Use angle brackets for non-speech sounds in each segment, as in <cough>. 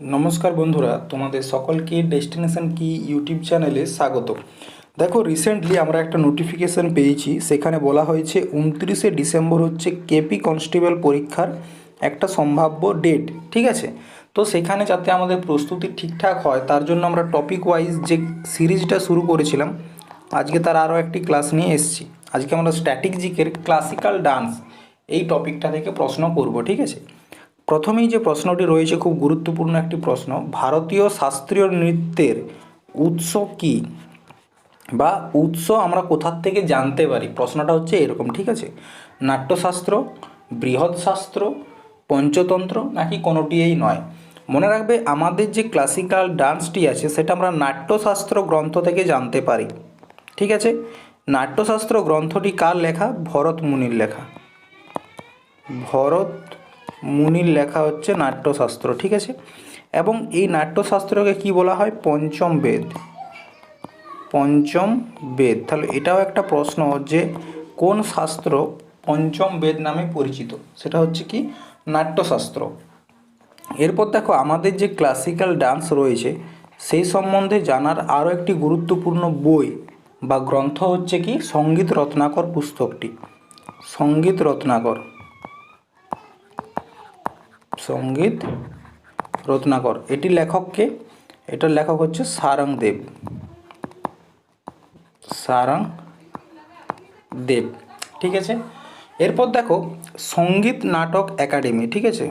নমস্কার বন্ধুরা, তোমাদের সকলকে ডেস্টিনেশন কি ইউটিউব চ্যানেলে স্বাগত দেখো রিসেন্টলি আমরা একটা নোটিফিকেশন পেয়েছি, সেখানে বলা হয়েছে উনত্রিশে ডিসেম্বর হচ্ছে কেপি কনস্টেবল পরীক্ষার একটা সম্ভাব্য ডেট ঠিক আছে? তো সেখানে যাতে আমাদের প্রস্তুতি ঠিকঠাক হয়, তার জন্য আমরা টপিক ওয়াইজ যে সিরিজটা শুরু করেছিলাম, আজকে তার আরও একটি ক্লাস নিয়ে এসেছি। আজকে আমরা স্ট্যাটিক জিকের ক্লাসিক্যাল ডান্স এই টপিকটা থেকে প্রশ্ন করব, ঠিক আছে? প্রথমেই যে প্রশ্নটি রয়েছে খুব গুরুত্বপূর্ণ একটি প্রশ্ন, ভারতীয় শাস্ত্রীয় নৃত্যের উৎস কী? বা উৎস আমরা কোথার থেকে জানতে পারি? প্রশ্নটা হচ্ছে এরকম, ঠিক আছে? নাট্যশাস্ত্র বৃহৎ শাস্ত্র পঞ্চতন্ত্র, নাকি কোনোটিই নয়? মনে রাখবে, আমাদের যে ক্লাসিক্যাল ডান্সটি আছে, সেটা আমরা নাট্যশাস্ত্র গ্রন্থ থেকে জানতে পারি, ঠিক আছে? নাট্যশাস্ত্র গ্রন্থটি কার লেখা? ভরত মুনির লেখা। ভরত মুনির লেখা হচ্ছে নাট্যশাস্ত্র, ঠিক আছে? এবং এই নাট্যশাস্ত্রকে কি বলা হয়? পঞ্চম বেদ। পঞ্চম বেদ। তাহলে এটাও একটা প্রশ্ন যে কোন শাস্ত্র পঞ্চম বেদ নামে পরিচিত? সেটা হচ্ছে কি? নাট্যশাস্ত্র। এরপর দেখো, আমাদের যে ক্লাসিক্যাল ডান্স রয়েছে, সেই সম্বন্ধে জানার আরও একটি গুরুত্বপূর্ণ বই বা গ্রন্থ হচ্ছে কি? সংগীত রত্নাকর পুস্তকটি। সংগীত রত্নাকর। সংগীত রত্নাকর। এটি লেখককে, এটার লেখক হচ্ছে সারং দেব। সারং দেব, ঠিক আছে? এরপর দেখো, সংগীত নাটক একাডেমি, ঠিক আছে?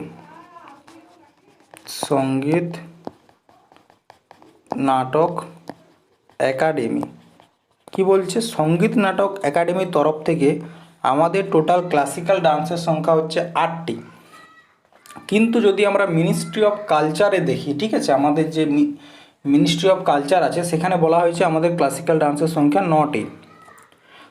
সংগীত নাটক একাডেমি। কি বলছে? সংগীত নাটক একাডেমির তরফ থেকে আমাদের টোটাল ক্লাসিক্যাল ডান্সের সংখ্যা হচ্ছে আটটি। কিন্তু যদি আমরা মিনিস্ট্রি অফ কালচারে দেখি, ঠিক আছে? আমাদের যে মিনিস্ট্রি অফ কালচার আছে, সেখানে বলা হয়েছে আমাদের ক্লাসিক্যাল ডান্সের সংখ্যা নটি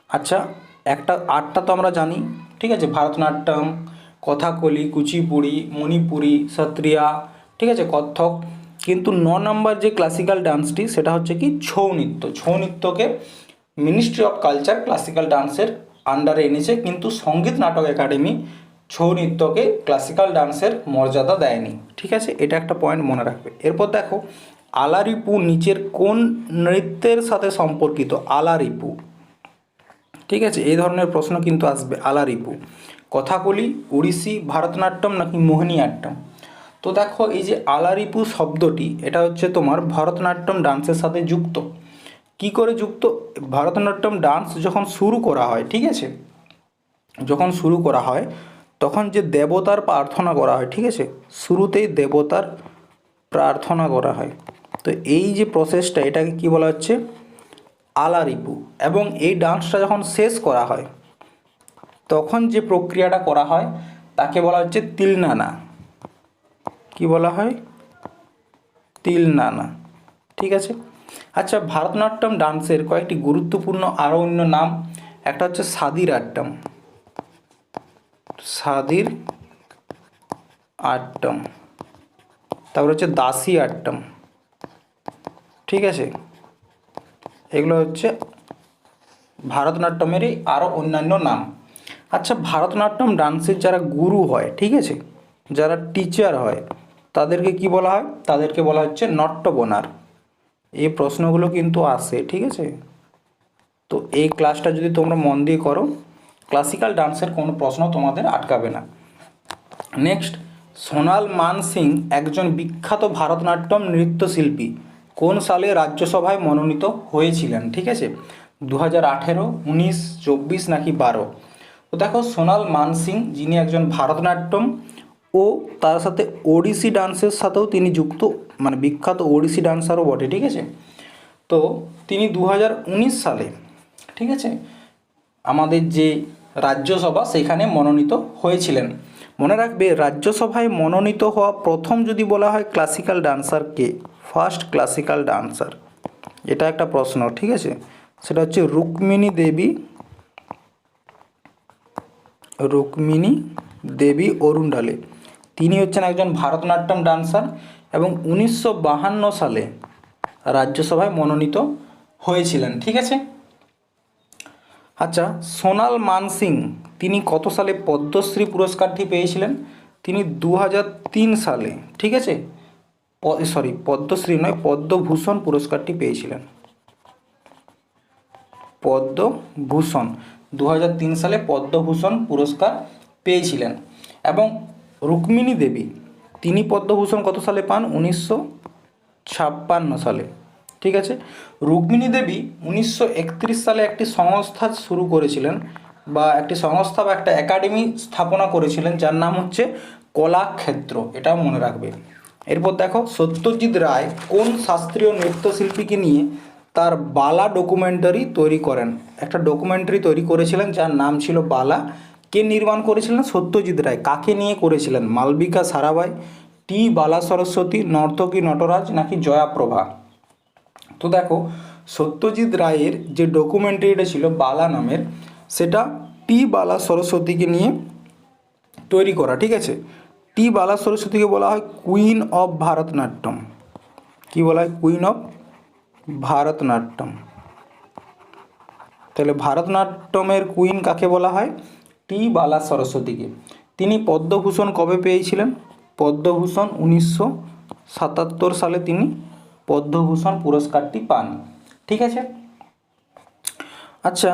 আচ্ছা একটা, আটটা তো আমরা জানি, ঠিক আছে? ভারতনাট্যম, কথাকলি, কুচিপুড়ি, মণিপুরি, সত্রিয়া, ঠিক আছে? কত্থক। কিন্তু ন নম্বর যে ক্লাসিক্যাল ডান্সটি সেটা হচ্ছে কি? ছৌ নৃত্য। ছৌ নৃত্যকে মিনিস্ট্রি অফ কালচার ক্লাসিক্যাল ডান্সের আন্ডারে এনেছে। কিন্তু সংগীত নাটক একাডেমি ছৌ নৃত্যকে ক্লাসিক্যাল ডান্সের মর্যাদা দেয়নি। ঠিক আছে? এটা একটা পয়েন্ট মনে রাখবে। এরপর দেখো, আলারিপু নিচের কোন নৃত্যের সাথে সম্পর্কিত? আলারিপু। ঠিক আছে? এই ধরনের প্রশ্ন কিন্তু আসবে, আলারিপু। কথাকলি, উড়িষ্যি, ভারতনাট্যম নাকি মোহিনীআট্যম তো দেখো, এই যে আলারিপু শব্দটি, এটা হচ্ছে তোমার ভারতনাট্যম ডান্সের সাথে যুক্ত। কি করে যুক্ত? ভারতনাট্যম ডান্স যখন শুরু করা হয়, ঠিক আছে? যখন শুরু করা হয় তখন যে দেবতার প্রার্থনা করা হয়, ঠিক আছে? শুরুতেই দেবতার প্রার্থনা করা হয়। তো এই যে প্রসেসটা এটাকে কি বলা হচ্ছে? আলারিপু। এবং এই ডান্সটা যখন শেষ করা হয়, তখন যে প্রক্রিয়াটা করা হয়, তাকে বলা হচ্ছে তিলনানা। কি বলা হয়? তিলনানা। ঠিক আছে? আচ্ছা ভারতনাট্যম ডান্সের কয়েকটি গুরুত্বপূর্ণ আরও অন্য নাম, একটা হচ্ছে সাদির সাদির আট্টম তারপর হচ্ছে দাসী আট্টম ঠিক আছে? এগুলো হচ্ছে ভারতনাট্যমেরই আরও অন্যান্য নাম। আচ্ছা ভারতনাট্যম ডান্সের যারা গুরু হয়, ঠিক আছে? যারা টিচার হয়, তাদেরকে কি বলা হয়? তাদেরকে বলা হচ্ছে নট্যবনার। এই প্রশ্নগুলো কিন্তু আসে, ঠিক আছে? তো এই ক্লাসটা যদি তোমরা মন দিয়ে করো ক্লাসিক্যাল ডান্সের কোনো প্রশ্ন তোমাদের আটকাবে না। নেক্সট সোনাল মান সিং একজন বিখ্যাত ভারতনাট্যম নৃত্যশিল্পী। কোন সালে রাজ্যসভায় মনোনীত হয়েছিলেন? ঠিক আছে? দু হাজার আঠেরো, উনিশ, চব্বিশ নাকি বারো? তো দেখো, সোনাল মান সিং যিনি একজন ভারতনাট্যম ও তার সাথে ওড়িশি ডান্সের সাথেও তিনি যুক্ত মানে বিখ্যাত ওড়িশি ডান্সারও বটে, ঠিক আছে? তো তিনি দু হাজার উনিশ সালে, ঠিক আছে? আমাদের যে রাজ্যসভা সেখানে মনোনীত হয়েছিলেন। মনে রাখবে, রাজ্যসভায় মনোনীত হওয়া প্রথম যদি বলা হয় ক্লাসিক্যাল ডান্সার কে ফার্স্ট ক্লাসিক্যাল ডান্সার এটা একটা প্রশ্ন, ঠিক আছে? সেটা হচ্ছে রুক্মিণী দেবী রুক্মিণী দেবী অরুণডালে। তিনি হচ্ছেন একজন ভারতনাট্যম ডান্সার এবং উনিশশো সালে রাজ্যসভায় মনোনীত হয়েছিলেন, ঠিক আছে? আচ্ছা সোনাল মানসিং, তিনি কত সালে পদ্মশ্রী পুরস্কারটি পেয়েছিলেন? তিনি দু সালে, ঠিক আছে? সরি পদ্মশ্রী নয়, পদ্মভূষণ পুরস্কারটি পেয়েছিলেন। পদ্মভূষণ দু সালে পদ্মভূষণ পুরস্কার পেয়েছিলেন। এবং রুক্মিণী দেবী, তিনি পদ্মভূষণ কত সালে পান? উনিশশো ছাপ্পান্ন সালে। ঠিক আছে? রুক্মিণী দেবী উনিশশো একত্রিশ সালে একটি সংস্থা শুরু করেছিলেন বা একটি সংস্থা বা একটা একাডেমি স্থাপনা করেছিলেন, যার নাম হচ্ছে কলাক্ষেত্র, এটাও মনে রাখবে। এরপর দেখো, সত্যজিৎ রায় কোন শাস্ত্রীয় নৃত্যশিল্পীকে নিয়ে তার বালা ডকুমেন্টারি তৈরি করেন? একটা ডকুমেন্টারি তৈরি করেছিলেন, যার নাম ছিল বালা। কে নির্মাণ করেছিলেন? সত্যজিৎ রায়। কাকে নিয়ে করেছিলেন? মালবিকা সারাবাই টি বালা সরস্বতী নর্তকী নটরাজ নাকি জয়াপ্রভা তো দেখো, সত্যজিৎ রায়ের যে ডকুমেন্টারিটা ছিল বালা নামের, সেটা টি বালা সরস্বতীকে নিয়ে তৈরি করা, ঠিক আছে? টি বালা সরস্বতীকে বলা হয় কুইন অফ ভারতনাট্যম কি বলা হয়? কুইন অফ ভারতনাট্যম তাহলে ভারতনাট্যমের কুইন কাকে বলা হয়? টি বালা সরস্বতীকে। তিনি পদ্মভূষণ কবে পেয়েছিলেন? পদ্মভূষণ উনিশশো সাতাত্তর সালে তিনি পদ্মভূষণ পুরস্কারটি পান। ঠিক আছে? আচ্ছা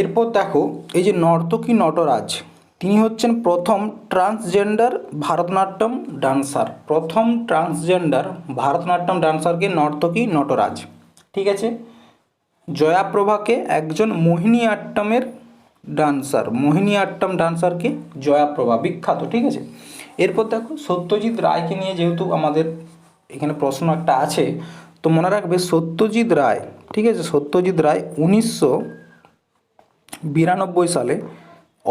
এরপর দেখো, এই যে নর্তকী নটরাজ, তিনি হচ্ছেন প্রথম ট্রান্সজেন্ডার ভারতনাট্যম ডান্সার। প্রথম ট্রান্সজেন্ডার ভারতনাট্যম ডান্সারকে নর্তকী নটরাজ। ঠিক আছে? জয়াপ্রভাকে একজন মোহিনী আট্টমের ডান্সার মোহিনী আট্টম ডান্সারকে জয়াপ্রভা, বিখ্যাত। ঠিক আছে? এরপর দেখো, সত্যজিৎ রায়কে নিয়ে যেহেতু আমাদের এখানে প্রশ্ন একটা আছে, তো মনে রাখবে সত্যজিৎ রায়, ঠিক আছে? সত্যজিৎ রায় উনিশশো বিরানব্বই সালে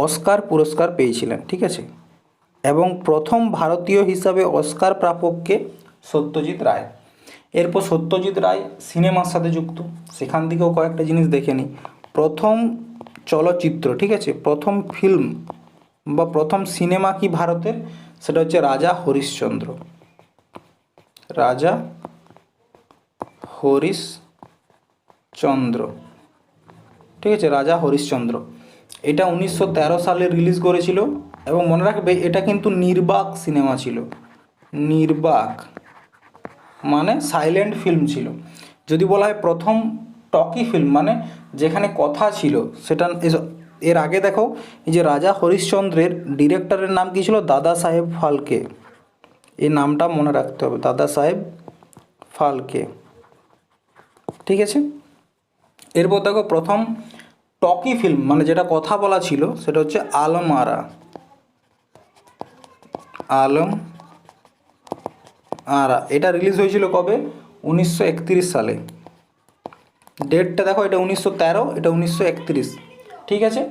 অস্কার পুরস্কার পেয়েছিলেন, ঠিক আছে? এবং প্রথম ভারতীয় হিসাবে অস্কার প্রাপককে সত্যজিৎ রায়। এরপর সত্যজিৎ রায় সিনেমার সাথে যুক্ত। সেখান থেকেও কয়েকটা জিনিস দেখে নিই। প্রথম চলচ্চিত্র, ঠিক আছে? প্রথম ফিল্ম বা প্রথম সিনেমা কি ভারতের? সেটা হচ্ছে রাজা হরিশ্চন্দ্র। রাজা হরিশচন্দ্র ঠিক আছে, রাজা হরিশ্চন্দ্র এটা উনিশশো তেরো সালে রিলিজ করেছিল এবং মনে রাখবে এটা কিন্তু নির্বাক সিনেমা ছিল। নির্বাক মানে সাইলেন্ট ফিল্ম ছিল। যদি বলা হয় প্রথম টকি ফিল্ম মানে যেখানে কথা ছিল, সেটা এর আগে দেখো, এই যে রাজা হরিশ্চন্দ্রের ডিরেক্টরের নাম কী ছিল? দাদা সাহেব ফালকে। এই নামটা মনে রাখতে হবে, দাদা সাহেব ফালকে। ঠিক আছে? এরপর দেখো প্রথম টকি ফিল্ম মানে যেটা কথা বলা ছিল, সেটা হচ্ছে আলম আরা আলম আরা এটা রিলিজ হয়েছিল কবে? উনিশশো একত্রিশ সালে। ডেটটা দেখো, এটা উনিশশো তেরো, এটা উনিশশো একত্রিশ। ঠিক আছে?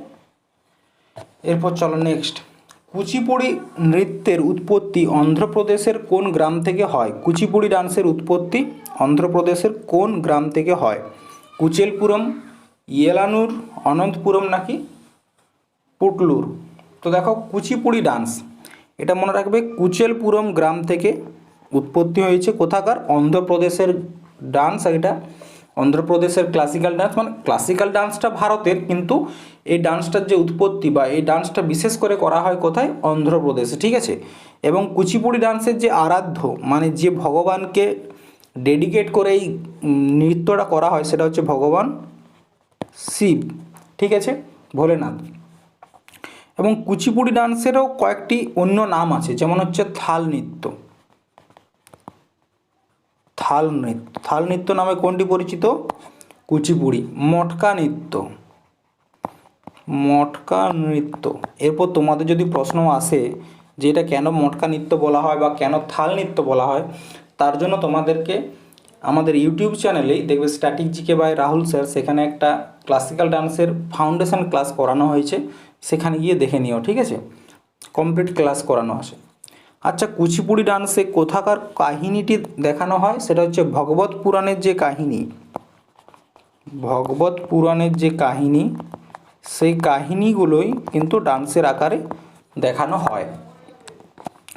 এরপর চলো নেক্সট কুচিপুড়ি নৃত্যের উৎপত্তি অন্ধ্রপ্রদেশের কোন গ্রাম থেকে হয়? কুচিপুড়ি ডান্সের উৎপত্তি অন্ধ্রপ্রদেশের কোন গ্রাম থেকে হয়? কুচেলপুরম, ইয়েলানুর, অনন্তপুরম নাকি পুটলুর? তো দেখো, কুচিপুড়ি ডান্স। এটা মনে রাখবে, কুচেলপুরম গ্রাম থেকে উৎপত্তি হয়েছে কোথাকার? অন্ধ্রপ্রদেশের ডান্স এটা অন্ধ্রপ্রদেশের ক্লাসিক্যাল ডান্স মানে ক্লাসিক্যাল ডান্সটা ভারতের, কিন্তু এই ডান্সটার যে উৎপত্তি বা এই ডান্সটা বিশেষ করে করা হয় কোথায়? অন্ধ্রপ্রদেশে, ঠিক আছে? এবং কুচিপুড়ি ডান্সের যে আরাধ্য মানে যে ভগবানকে ডেডিকেট করে এই নৃত্যটা করা হয়, সেটা হচ্ছে ভগবান শিব, ঠিক আছে? ভোলেনাথ। এবং কুচিপুড়ি ডান্সেরও কয়েকটি অন্য নাম আছে, যেমন হচ্ছে থাল নৃত্য। থাল নৃত্য। থাল নৃত্য নামে কোনটি পরিচিত? কুচিপুড়ি। মটকা নৃত্য। মটকা নৃত্য। এরপর তোমাদের যদি প্রশ্ন আসে যে এটা কেন মটকা নৃত্য বলা হয় বা কেন থাল নৃত্য বলা হয়, তার জন্য তোমাদেরকে আমাদের ইউটিউব চ্যানেলেই দেখবে static GK by Rahul sir, সেখানে একটা ক্লাসিক্যাল ডান্সের ফাউন্ডেশন ক্লাস করানো হয়েছে। সেখানে গিয়ে দেখে নিও, ঠিক আছে? কমপ্লিট ক্লাস করানো আছে। আচ্ছা কুচিপুড়ি ডান্সে কোথাকার কাহিনীটি দেখানো হয়? সেটা হচ্ছে ভগবত পুরাণের যে কাহিনী। ভগবত পুরাণের যে কাহিনী, সেই কাহিনীগুলোই কিন্তু ডান্সের আকারে দেখানো হয়।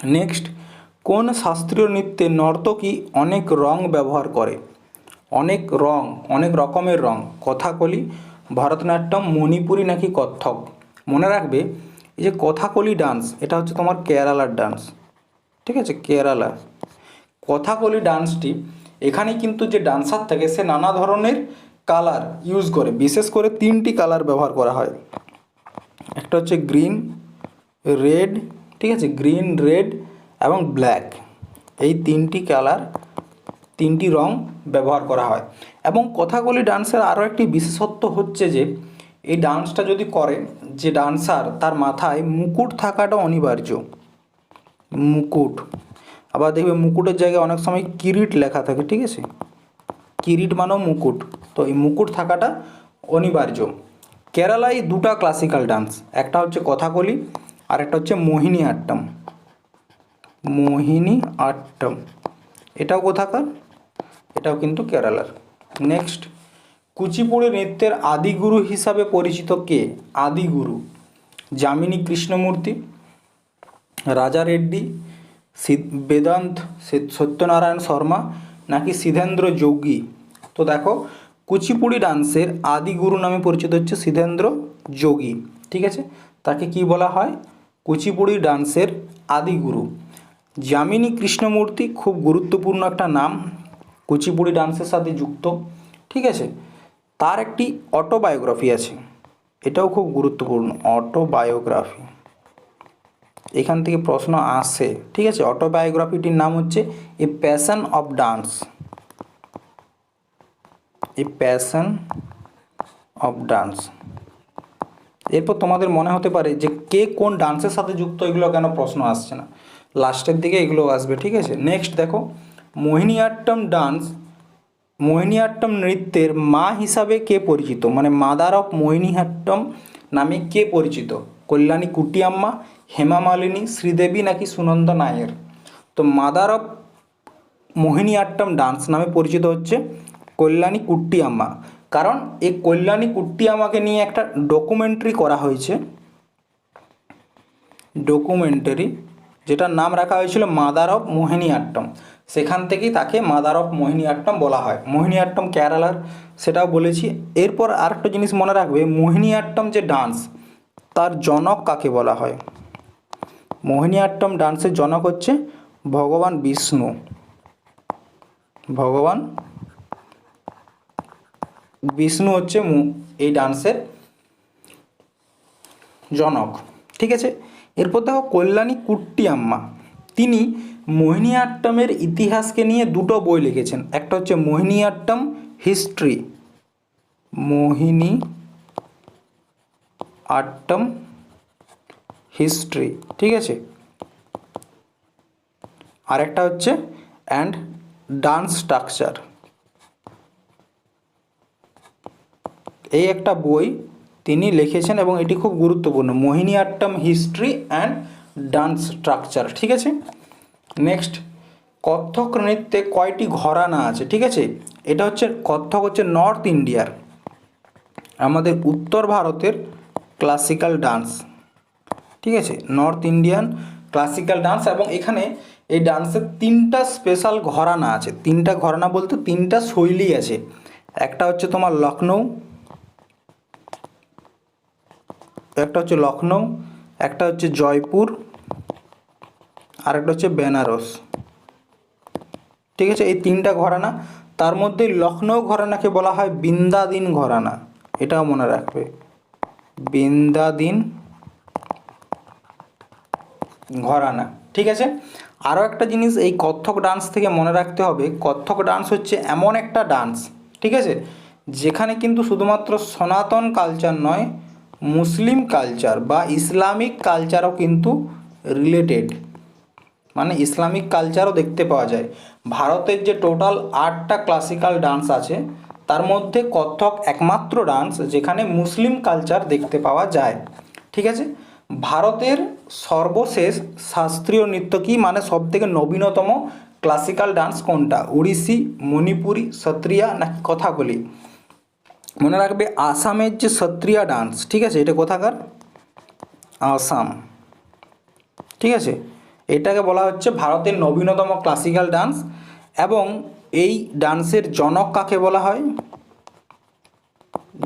নেক্সট, কোন শাস্ত্রীয় নৃত্যে নর্তকী অনেক রং ব্যবহার করে? অনেক রং, অনেক রকমের রং। কথাকলি, ভরতনাট্যম, মণিপুরি নাকি কত্থক? মনে রাখবে, এই যে কথাকলি ডান্স, এটা হচ্ছে তোমার কেরালার ডান্স। ঠিক আছে, কেরালা। কথাকলি ডান্সটি, এখানে কিন্তু যে ডান্সার থাকে, সে নানা ধরনের কালার ইউজ করে। বিশেষ করে তিনটি কালার ব্যবহার করা হয়। একটা হচ্ছে গ্রিন, রেড, ঠিক আছে, গ্রিন, রেড এবং ব্ল্যাক। এই তিনটি কালার, তিনটি রং ব্যবহার করা হয়। এবং কথাকলি ডান্সের আরও একটি বিশেষত্ব হচ্ছে যে, এই ডান্সটা যদি করে যে ডান্সার তার মাথায় মুকুট থাকাটা অনিবার্য। মুকুট। আবার দেখবে মুকুটের জায়গায় অনেক সময় কিরিট লেখা থাকে, ঠিক আছে? কিরিট মানেও মুকুট। তো এই মুকুট থাকাটা অনিবার্য। কেরালায় দুটা ক্লাসিক্যাল ডান্স একটা হচ্ছে কথাকলি আর একটা হচ্ছে মোহিনী আট্টম। মোহিনী আট্টম। এটাও কোথাকার? এটাও কিন্তু কেরালার। নেক্সট কুচিপুড়ি নৃত্যের আদিগুরু হিসাবে পরিচিত কে? আদিগুরু। যামিনী কৃষ্ণমূর্তি রাজা রেড্ডি বেদান্ত সত্যনারায়ণ শর্মা নাকি সিধেন্দ্র যোগী? তো দেখো, কুচিপুড়ি ডান্সের আদিগুরু নামে পরিচিত হচ্ছে সিধেন্দ্র যোগী, ঠিক আছে? তাকে কি বলা হয়? কুচিপুড়ি ডান্সের আদিগুরু যামিনী কৃষ্ণমূর্তি খুব গুরুত্বপূর্ণ একটা নাম, কুচিপুড়ি ডান্সের সাথে যুক্ত, ঠিক আছে? তার একটি অটোবায়োগ্রাফি আছে, এটাও খুব গুরুত্বপূর্ণ, অটোবায়োগ্রাফি। এখান থেকে প্রশ্ন আসে, ঠিক আছে? অটোবায়োগ্রাফিটির নাম হচ্ছে a passion of dance a passion of dance এরপর তোমাদের মনে হতে পারে যে কে কোন ডান্সের সাথে যুক্ত, এগুলো কেন প্রশ্ন আসছে না। লাস্টের দিকে এগুলো আসবে, ঠিক আছে? নেক্সট দেখো। মোহিনীআট্টম ডান্স মোহিনীআট্টম নৃত্যের মা হিসাবে কে পরিচিত? মানে মাদার অফ মোহিনীআট্টম নামে কে পরিচিত? কল্যাণী কুটিয়াম্মা, হেমা মালিনী, শ্রীদেবী নাকি সুনন্দা নায়ের? তো mother of Mohini Mohiniyattam dance নামে পরিচিত হচ্ছে কল্যাণী কুট্টিয়াম্মা কারণ এই কল্যাণী কুট্টিয়াম্মাকে নিয়ে একটা ডকুমেন্টারি করা হয়েছে। ডকুমেন্টারি যেটার নাম রাখা হয়েছিল মাদার অফ মোহিনীআট্টম সেখান থেকেই তাকে মাদার অফ মোহিনীআট্টম বলা হয়। মোহিনীআট্টম কেরালার, সেটাও বলেছি। এরপর আরেকটা জিনিস মনে রাখবে, মোহিনী আট্টম যে ডান্স তার জনক কাকে বলা হয়? মোহিনীআট্টম ডান্সের জনক হচ্ছে ভগবান বিষ্ণু। ভগবান বিষ্ণু হচ্ছে এই ডান্সের জনক। ঠিক আছে? এরপর দেখো কল্যাণী কুট্টিয়াম্মা তিনি মোহিনীআট্টমের ইতিহাসকে নিয়ে দুটো বই লিখেছেন। একটা হচ্ছে Mohiniyattam, history. Mohiniyattam history, ঠিক আছে? আরেকটা হচ্ছে অ্যান্ড ডান্স স্ট্রাকচার এই একটা বই তিনি লিখেছেন এবং এটি খুব গুরুত্বপূর্ণ Mohiniyattam history and dance structure ঠিক আছে? নেক্সট কত্থক নৃত্যে কয়টি ঘরানা আছে, ঠিক আছে? এটা হচ্ছে, কত্থক হচ্ছে নর্থ ইন্ডিয়ার আমাদের উত্তর ভারতের ক্লাসিক্যাল ডান্স ঠিক আছে? নর্থ ইন্ডিয়ান ক্লাসিক্যাল ডান্স এবং এখানে এই ডান্সের তিনটা স্পেশাল ঘরানা আছে। তিনটা ঘরানা বলতে তিনটা শৈলী আছে। একটা হচ্ছে তোমার লখনৌ একটা হচ্ছে লখনৌ একটা হচ্ছে জয়পুর আর একটা হচ্ছে বেনারস। ঠিক আছে? এই তিনটা ঘরানা। তার মধ্যে লখনৌ ঘরানাকে বলা হয় বিন্দাদিন ঘরানা। এটাও মনে রাখবে। বিন্দাদিন ঘরানা। ঠিক আছে? আরও একটা জিনিস, এই কত্থক ডান্স থেকে মনে রাখতে হবে, কত্থক ডান্স হচ্ছে এমন একটা ডান্স ঠিক আছে? যেখানে কিন্তু শুধুমাত্র সনাতন কালচার নয়, মুসলিম কালচার বা ইসলামিক কালচারও কিন্তু রিলেটেড মানে ইসলামিক কালচারও দেখতে পাওয়া যায়। ভারতের যে টোটাল আটটা ক্লাসিক্যাল ডান্স আছে তার মধ্যে কত্থক একমাত্র ডান্স যেখানে মুসলিম কালচার দেখতে পাওয়া যায়। ঠিক আছে? ভারতের সর্বশেষ শাস্ত্রীয় নৃত্য কি? মানে সবথেকে নবীনতম ক্লাসিক্যাল ডান্স কোনটা? ওড়িশি মণিপুরি, সত্রিয়া নাকি কথাকলি মনে রাখবে আসামের যে সত্রিয়া ডান্স ঠিক আছে? এটা কোথাকার? আসাম। ঠিক আছে? এটাকে বলা হচ্ছে ভারতের নবীনতম ক্লাসিক্যাল ডান্স এবং এই ডান্সের জনক কাকে বলা হয়?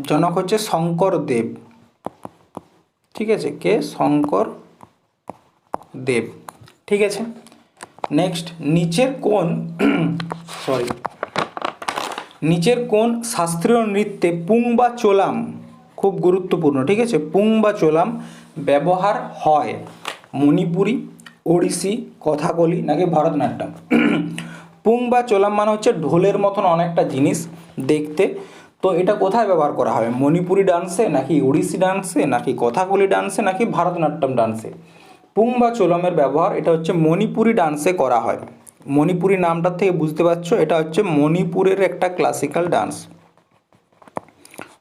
জনক হচ্ছে শঙ্কর দেব। ঠিক আছে? কে? শঙ্কর দেব। ঠিক আছে? নেক্সট নিচের কোন সরি <clears throat> নিচের কোন শাস্ত্রীয় নৃত্যে পুং বা চোলাম, খুব গুরুত্বপূর্ণ। ঠিক আছে? পুং বা চোলাম ব্যবহার হয়। মণিপুরি, ওড়িশি, কথাকলি, নাকি ভারতনাট্যম। <clears throat> পুং বা চোলাম মানে হচ্ছে ঢোলের মতন অনেকটা জিনিস দেখতে। তো এটা কোথায় ব্যবহার করা হয় মণিপুরি ডান্সে নাকি ওড়িশি ডান্সে নাকি কথাকলি ডান্সে নাকি ভারতনাট্যম ডান্সে পুং বা চোলামের ব্যবহার, এটা হচ্ছে মণিপুরি ডান্সে করা হয়। মণিপুরি নামটার থেকে বুঝতে পারছ, এটা হচ্ছে মণিপুরের একটা ক্লাসিক্যাল ডান্স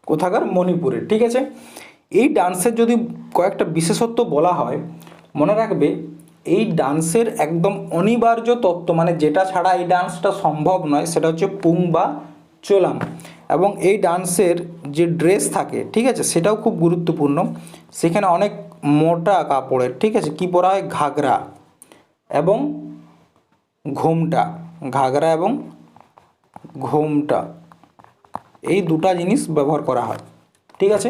কোথাকার? মণিপুরের, ঠিক আছে? এই ডান্সের যদি কয়েকটা বিশেষত্ব বলা হয়, মনে রাখবে এই ডান্সের একদম অনিবার্য তত্ত্ব মানে যেটা ছাড়া এই ডান্সটা সম্ভব নয়, সেটা হচ্ছে পুং বা চোলাম। এবং এই ডান্সের যে ড্রেস থাকে, ঠিক আছে, সেটাও খুব গুরুত্বপূর্ণ। সেখানে অনেক মোটা কাপড়ের, ঠিক আছে, কি পরা হয়? ঘাগরা এবং ঘোমটা, ঘাগরা এবং ঘোমটা, এই দুটা জিনিস ব্যবহার করা হয়, ঠিক আছে?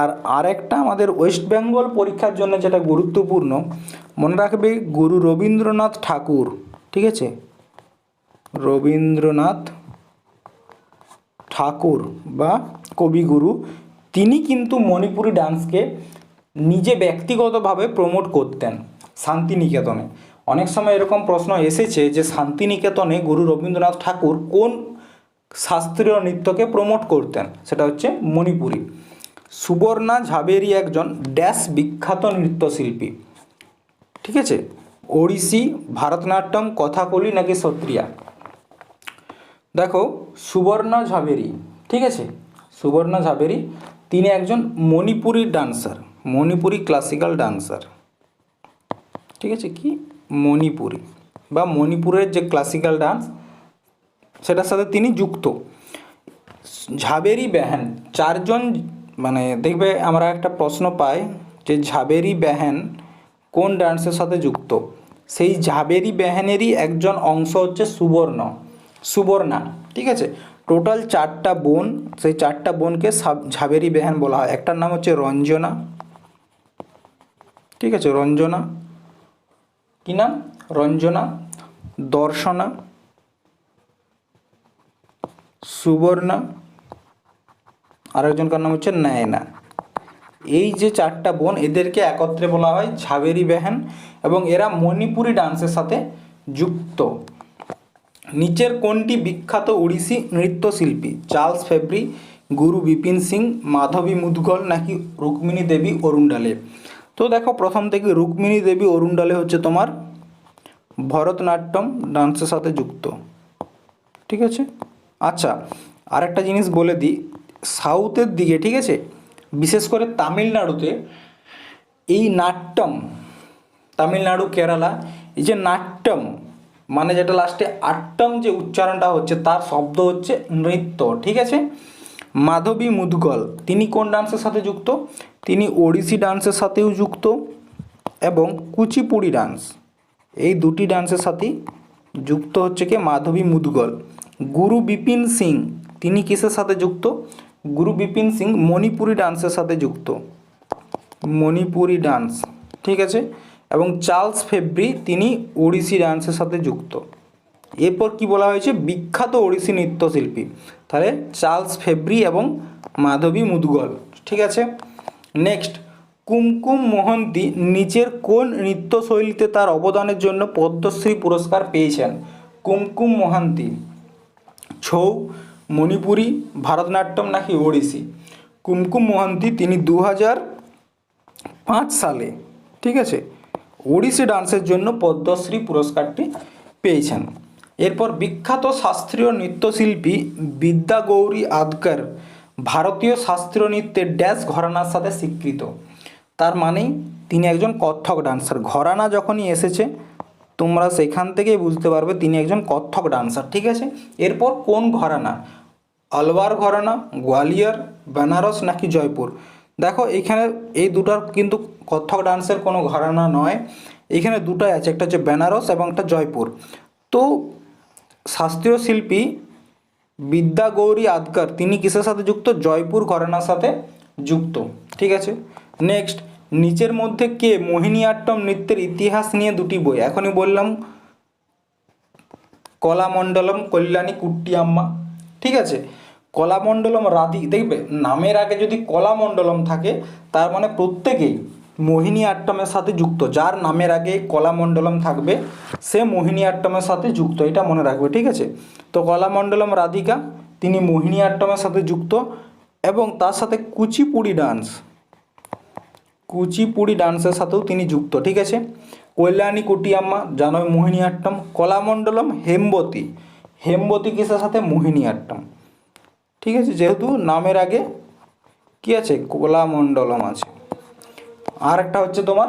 আর আরেকটা আমাদের ওয়েস্ট বেঙ্গল পরীক্ষার জন্য যেটা গুরুত্বপূর্ণ মনে রাখবে, গুরু রবীন্দ্রনাথ ঠাকুর, ঠিক আছে? রবীন্দ্রনাথ ঠাকুর বা কবিগুরু, তিনি কিন্তু মণিপুরি ডান্সকে নিজে ব্যক্তিগতভাবে প্রমোট করতেন শান্তিনিকেতনে। অনেক সময় এরকম প্রশ্ন এসেছে যে, শান্তিনিকেতনে গুরু রবীন্দ্রনাথ ঠাকুর কোন শাস্ত্রীয় নৃত্যকে প্রমোট করতেন? সেটা হচ্ছে মণিপুরি। সুবর্ণা ঝাবেরি একজন ড্যাশ বিখ্যাত নৃত্যশিল্পী। ঠিক আছে? ওড়িশি, ভারতনাট্যম, কথাকলি নাকি সত্রিয়া? দেখো, সুবর্ণা ঝাবেরি, ঠিক আছে? সুবর্ণা ঝাবেরি, তিনি একজন Manipuri dancer, Manipuri classical dancer ঠিক আছে? কি? মণিপুরি। বা মণিপুরের যে ক্লাসিক্যাল ডান্স সেটার সাথে তিনি যুক্ত। ঝাবেরি বেহেন, চারজন মানে দেখবে আমরা একটা প্রশ্ন পাই যে ঝাবেরি বেহেন কোন ডান্সের সাথে যুক্ত? সেই ঝাবেরি বেহেনেরই একজন অংশ হচ্ছে সুবর্ণ, সুবর্ণা, ঠিক আছে? টোটাল চারটা বোন, সেই চারটা বোনকে ঝাবেরি বেহেন বলা হয়। একটার নাম হচ্ছে রঞ্জনা, ঠিক আছে? রঞ্জনা, কি নাম? রঞ্জনা, দর্শনা, সুবর্ণা, আরেকজনকার নাম হচ্ছে নয়না। এই যে চারটা বোন, এদেরকে একত্রে বলা হয় ঝাবেরি বেহেন এবং এরা মণিপুরি ডান্সের সাথে যুক্ত। নিচের কোনটি বিখ্যাত ওড়িশি নৃত্যশিল্পী? চার্লস ফেব্রি, গুরু বিপিন সিং, মাধবী মুদগল নাকি রুক্মিণী দেবী অরুণডালে? তো দেখো, প্রথম থেকে রুক্মিণী দেবী অরুণডালে হচ্ছে তোমার ভরতনাট্যম ডান্সের সাথে যুক্ত। ঠিক আছে? আচ্ছা আরেকটা জিনিস বলে দিই, সাউথের দিকে, ঠিক আছে? বিশেষ করে তামিলনাড়ুতে এই নাট্যম, তামিলনাড়ু, কেরালা, এই যে নাট্যম মানে যেটা লাস্টে আট্টম যে উচ্চারণটা হচ্ছে তার শব্দ হচ্ছে নৃত্য, ঠিক আছে? মাধবী মুদগল, তিনি কোন ডান্সের সাথে যুক্ত? তিনি ওড়িশি ডান্সের সাথেও যুক্ত এবং কুচিপুড়ি ডান্স এই দুটি ডান্সের সাথেই যুক্ত হচ্ছে কি মাধবী মুদগল। গুরু বিপিন সিং, তিনি কিসের সাথে যুক্ত? গুরু বিপিন সিং মণিপুরি ডান্সের সাথে যুক্ত। মণিপুরি ডান্স, ঠিক আছে? এবং চার্লস ফেব্রি, তিনি ওড়িশি ডান্সের সাথে যুক্ত। এরপর কি বলা হয়েছে? বিখ্যাত ওড়িশি নৃত্যশিল্পী। তাহলে চার্লস ফেব্রি এবং মাধবী মুদগল, ঠিক আছে? নেক্সট, কুমকুম মোহন্তি নিচের কোন নৃত্যশৈলীতে তার অবদানের জন্য পদ্মশ্রী পুরস্কার পেয়েছেন? কুমকুম মোহান্তি, ছৌ মণিপুরি, ভারতনাট্যম নাকি ওড়িশি? কুমকুম মোহান্তি তিনি দু পাঁচ সালে, ঠিক আছে? ওড়িশি ডান্সের জন্য পদ্মশ্রী পুরস্কারটি পেয়েছেন। এরপর বিখ্যাত শাস্ত্রীয় নৃত্যশিল্পী বিদ্যা গৌরী আদকর ভারতীয় শাস্ত্রীয় নৃত্যের ড্যাশ ঘরানার সাথে স্বীকৃত। তার মানেই তিনি একজন কত্থক ডান্সার। ঘরানা যখনই এসেছে, তোমরা সেখান থেকেই বুঝতে পারবে তিনি একজন কত্থক ডান্সার, ঠিক আছে? এরপর কোন ঘরানা? আলওয়ার ঘরানা, গোয়ালিয়র, বেনারস নাকি জয়পুর? দেখো, এখানে এই দুটার কিন্তু কত্থক ডান্সের কোনো ঘরানা নয়। এখানে দুটাই আছে, একটা হচ্ছে বেনারস এবং একটা জয়পুর। তো শাস্ত্রীয় শিল্পী বিদ্যা গৌরী আদকর, তিনি কিসের সাথে যুক্ত? জয়পুর ঘরানার সাথে যুক্ত। ঠিক আছে? নেক্সট, নিচের মধ্যে কে? মোহিনীআট্টম নৃত্যের ইতিহাস নিয়ে দুটি বই। এখনই বললাম, কলামণ্ডলম, কল্যাণী কুট্টিয়াম্মা। ঠিক আছে? কলামণ্ডলম রাধি দেখবে নামের আগে যদি কলামণ্ডলম থাকে, তার মানে প্রত্যেকেই মোহিনী আট্টমের সাথে যুক্ত। যার নামের আগে কলামণ্ডলম থাকবে, সে মোহিনী আট্টমের সাথে যুক্ত, এটা মনে রাখবে, ঠিক আছে? তো কলামণ্ডলম রাধিকা, তিনি মোহিনী আট্টমের সাথে যুক্ত এবং তার সাথে কুচিপুড়ি ডান্স। কুচিপুড়ি ডান্সের সাথেও তিনি যুক্ত, ঠিক আছে? কল্যাণী কুটিয়াম্মা জানবী মোহিনীআট্টম কলামণ্ডলম হেমবতী। হেমবতী কিসের সাথে মোহিনীআট্টম ঠিক আছে? যেহেতু নামের আগে কি আছে? কলামণ্ডলম আছে। আর একটা হচ্ছে তোমার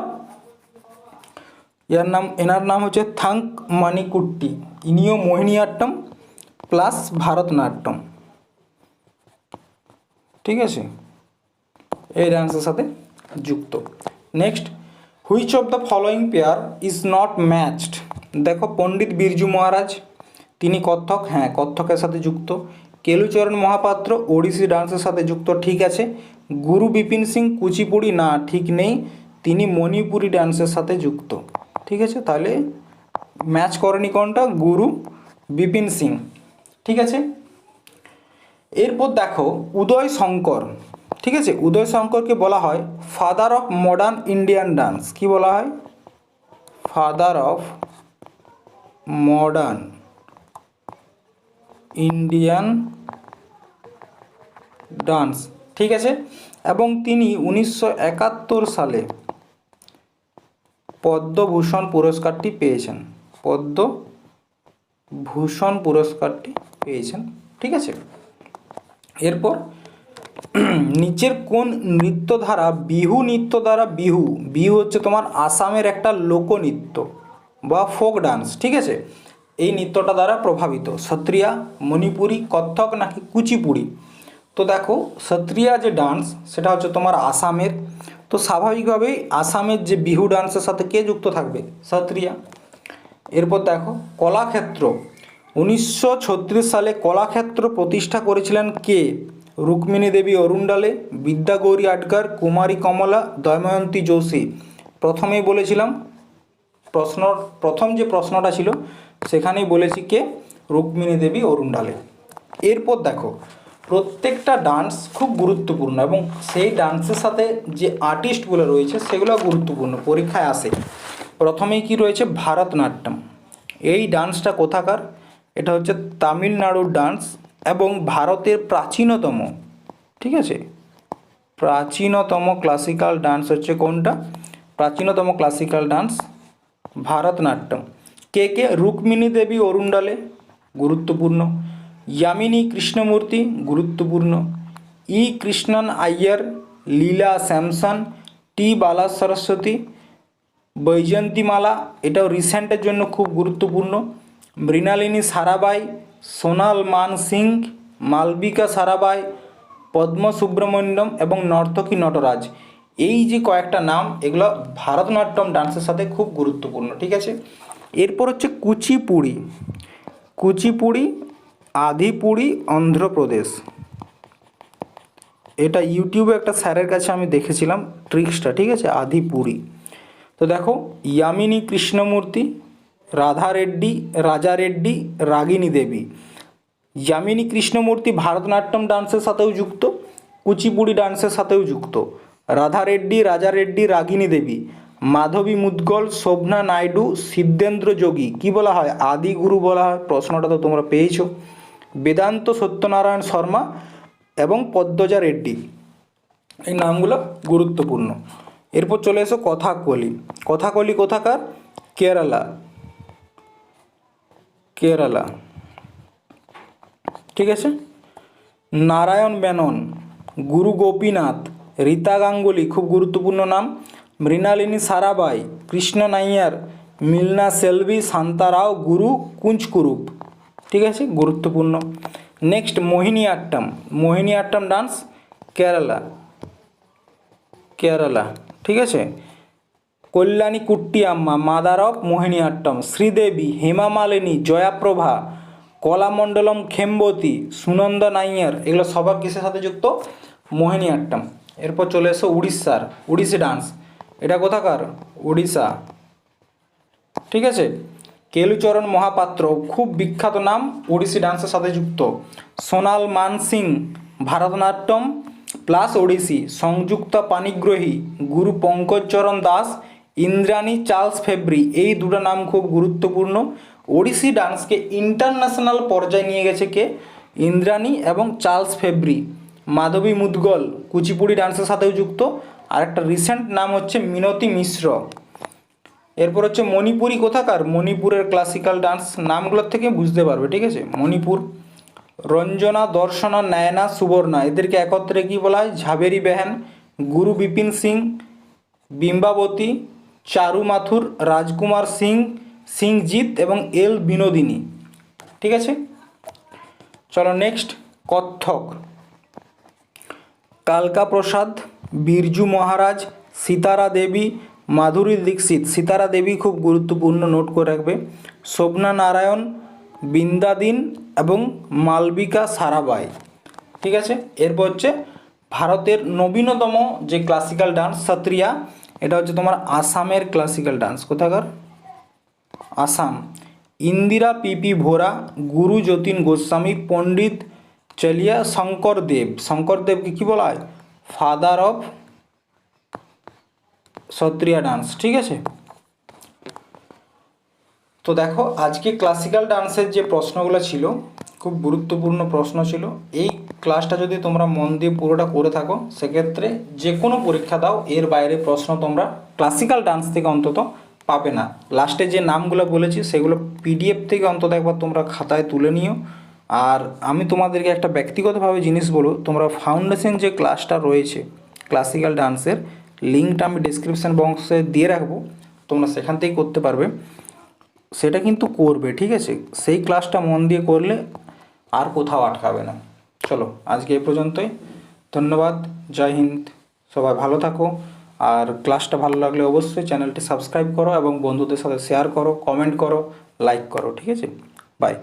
এর নাম, এনার নাম হচ্ছে থাঙ্ক মানিকুট্টি ইনিও মোহিনীআট্টম প্লাস ভারতনাট্যম। ঠিক আছে? এই ডান্সের সাথে যুক্ত। Next which of the following pair is not matched দেখো, পণ্ডিত বিরজু মহারাজ তিনি কত্থক হ্যাঁ কত্থকের সাথে যুক্ত। কেলুচরণ মহাপাত্র ওড়িশি ডান্সের সাথে যুক্ত, ঠিক আছে। গুরু বিপিন সিং কুচিপুড়ি, না, ঠিক নেই। তিনি মণিপুরি ডান্সের সাথে যুক্ত। ঠিক আছে, তাহলে ম্যাচ করেনি কোনটা? গুরু বিপিন সিং। ঠিক আছে? এরপর দেখো, উদয় শঙ্কর। ঠিক আছে, উদয় শঙ্করকে বলা হয় father of modern Indian dance কি বলা হয়? Father of modern Indian dance, ঠিক আছে? এবং তিনি উনিশশো একাত্তর সালে পদ্মভূষণ পুরস্কারটি পেয়েছেন। পদ্মভূষণ পুরস্কারটি পেয়েছেন, ঠিক আছে? এরপর নিচের কোন নৃত্য ধারা বিহু নৃত্য দ্বারা বিহু? বিহু হচ্ছে তোমার আসামের একটা লোকনৃত্য বা ফোক ডান্স, ঠিক আছে? এই নৃত্যটা দ্বারা প্রভাবিত। সত্রিয়া, মণিপুরি, কত্থক নাকি কুচিপুড়ি? তো দেখো, সত্রিয়া যে ডান্স সেটা হচ্ছে তোমার আসামের। তো স্বাভাবিকভাবেই আসামের যে বিহু ডান্সের সাথে কে যুক্ত থাকবে? সত্রিয়া। এরপর দেখো, কলাক্ষেত্র। উনিশশো ছত্রিশ সালে কলাক্ষেত্র প্রতিষ্ঠা করেছিলেন কে? রুক্মিণী দেবী অরুণডালে, বিদ্যাগৌরী আটগার, কুমারী কমলা দময়ন্তী যোশী। প্রথমেই বলেছিলাম, প্রশ্ন, প্রথম যে প্রশ্নটা ছিল সেখানেই বলেছি কে? রুক্মিণী দেবী অরুণডালে এরপর দেখো, প্রত্যেকটা ডান্স খুব গুরুত্বপূর্ণ এবং সেই ডান্সের সাথে যে আর্টিস্টগুলো রয়েছে সেগুলো গুরুত্বপূর্ণ, পরীক্ষায় আসে। প্রথমেই কি রয়েছে? ভারতনাট্যম। এই ডান্সটা কোথাকার? এটা হচ্ছে তামিলনাড়ুর ডান্স এবং ভারতের প্রাচীনতম, ঠিক আছে? প্রাচীনতম ক্লাসিক্যাল ডান্স হচ্ছে কোনটা? প্রাচীনতম ক্লাসিক্যাল ডান্স ভারতনাট্যম। কে কে রুক্মিণী দেবী অরুণডালে? গুরুত্বপূর্ণ। ইয়ামিনী কৃষ্ণমূর্তি, গুরুত্বপূর্ণ। E. Krishnan Iyer Leela Samson, T. Bala Saraswati, Vyjayanthimala, এটাও রিসেন্টের জন্য খুব গুরুত্বপূর্ণ। মৃণালিনী সারাবাই, সোনাল মান সিং, মালবিকা সারাবাই পদ্ম সুব্রমণ্যম এবং নর্তকী নটরাজ। এই যে কয়েকটা নাম, এগুলো ভারতনাট্যম ডান্সের সাথে খুব গুরুত্বপূর্ণ, ঠিক আছে? এরপর হচ্ছে কুচিপুড়ি। কুচিপুড়ি, আদিপুড়ি, অন্ধ্রপ্রদেশ। এটা ইউটিউবে একটা স্যারের কাছে আমি দেখেছিলাম ট্রিক্সটা ঠিক আছে? আদিপুরি তো দেখো, ইয়ামিনী কৃষ্ণমূর্তি, রাধা রেড্ডি, রাজা রেড্ডি, রাগিনী দেবী। যামিনী কৃষ্ণমূর্তি ভারতনাট্যম ডান্সের সাথেও যুক্ত, কুচিপুড়ি ডান্সের সাথেও যুক্ত। রাধা রেড্ডি, রাজা রেড্ডি, রাগিনী দেবী। মাধবী মুদগল, শোভনা নাইডু, সিদ্ধেন্দ্র যোগী। কী বলা হয়? আদি গুরু বলা হয়। প্রশ্নটা তো তোমরা পেয়েছ। বেদান্ত সত্যনারায়ণ শর্মা এবং পদ্মজা রেড্ডি। এই নামগুলো গুরুত্বপূর্ণ। এরপর চলে এসো কথাকলি। কথাকলি কোথাকার? কেরালা। কেরালা। ঠিক আছে? নারায়ণ মেনন গুরু গোপীনাথ, রীতা গাঙ্গুলি, খুব গুরুত্বপূর্ণ নাম। মৃণালিনী সারাবাই, কৃষ্ণ নাইয়ার, মিলনা সেলভি শান্তারাও গুরু কুঞ্চকুরুপ ঠিক আছে? গুরুত্বপূর্ণ। Next Mohiniyattam. Mohiniyattam dance Kerala. Kerala. ঠিক আছে? কল্যাণী কুট্টিয়াম্মা মাদার অফ মোহিনীআট্টম শ্রীদেবী, হেমা মালিনী, জয়াপ্রভা, কলামণ্ডলম খেম্বতী, সুনন্দ নাইয়ার, এগুলো সবার কিসের সাথে যুক্ত? মোহিনী আট্টম। এরপর চলে এসো উড়িষ্যার। উড়িষ্যা ডান্স এটা কোথাকার? উড়িষ্যা ঠিক আছে? কেলুচরণ মহাপাত্র, খুব বিখ্যাত নাম, ওড়িশি ডান্সের সাথে যুক্ত। Sonal Man Singh, Bharatanatyam, plus Odissi. Sanjukta Panigrahi, Guru Pankajcharan Das, Indrani Charles Fabri. এই দুটো নাম খুব গুরুত্বপূর্ণ। ওড়িশি ডান্সকে ইন্টারন্যাশনাল পর্যায়ে নিয়ে গেছে কে? ইন্দ্রাণী এবং চার্লস ফেব্রি। মাধবী মুদগল, কুচিপুড়ি ডান্সের সাথেও যুক্ত। আর একটা রিসেন্ট নাম হচ্ছে মিনতি মিশ্র। এরপর হচ্ছে মণিপুরি কোথাকার? মণিপুরের ক্লাসিক্যাল ডান্স নামগুলোর থেকে বুঝতে পারবে, ঠিক আছে? মণিপুর, রঞ্জনা, দর্শনা, নয়না, সুবর্ণা, এদেরকে একত্রে কি বলা হয়? ঝাবেরি বেহেন, গুরু বিপিন সিং, বিম্বাবতী, চারু মাথুর, রাজকুমার সিং, সিংজিৎ এবং এল বিনোদিনী। ঠিক আছে? চলো নেক্সট কত্থক। কালকা প্রসাদ বিরজু মহারাজ, সীতারা দেবী, মাধুরী দীক্ষিত। সীতারা দেবী খুব গুরুত্বপূর্ণ, নোট করে রাখবে। শোভনা নারায়ণ, বৃন্দাদিন এবং মালবিকা সারাবাই। ঠিক আছে? এরপর হচ্ছে ভারতের নবীনতম যে ক্লাসিক্যাল ডান্স সত্রিয়া, এটা হচ্ছে তোমার আসামের ক্লাসিক্যাল ডান্স কোথাকার? আসাম। ইন্দিরা পিপি ভোরা, গুরু যতীন গোস্বামী, পণ্ডিত চলিয়া শঙ্করদেব। শঙ্করদেবকে কী বলা হয়? ফাদার অফ সত্রিয়া ডান্স ঠিক আছে? তো দেখো, আজকে ক্লাসিক্যাল ডান্সের যে প্রশ্নগুলো ছিল, খুব গুরুত্বপূর্ণ প্রশ্ন ছিল। এই ক্লাসটা যদি তোমরা মন দিয়ে পুরোটা করে থাকো, সেক্ষেত্রে যে কোনো পরীক্ষা দাও, এর বাইরে প্রশ্ন তোমরা ক্লাসিক্যাল ডান্স থেকে অন্তত পাবে না। লাস্টে যে নামগুলো বলেছি, সেগুলো পিডিএফ থেকে অন্তত একবার তোমরা খাতায় তুলে নিও। আর আমি তোমাদেরকে একটা ব্যক্তিগতভাবে জিনিস বলো তোমরা ফাউন্ডেশন যে ক্লাসটা রয়েছে ক্লাসিক্যাল ডান্সের লিঙ্কটা আমি ডিসক্রিপশান বক্সে দিয়ে রাখব, তোমরা সেখান থেকেই করতে পারবে। সেটা কিন্তু করবে, ঠিক আছে? সেই ক্লাসটা মন দিয়ে করলে আর কোথাও আটকাবে না। চলো, আজকে এ পর্যন্তই। ধন্যবাদ, জয় হিন্দ। সবাই ভালো থাকো। আর ক্লাসটা ভালো লাগলে অবশ্যই চ্যানেলটি সাবস্ক্রাইব করো এবং বন্ধুদের সাথে শেয়ার করো কমেন্ট করো লাইক করো, ঠিক আছে? বাই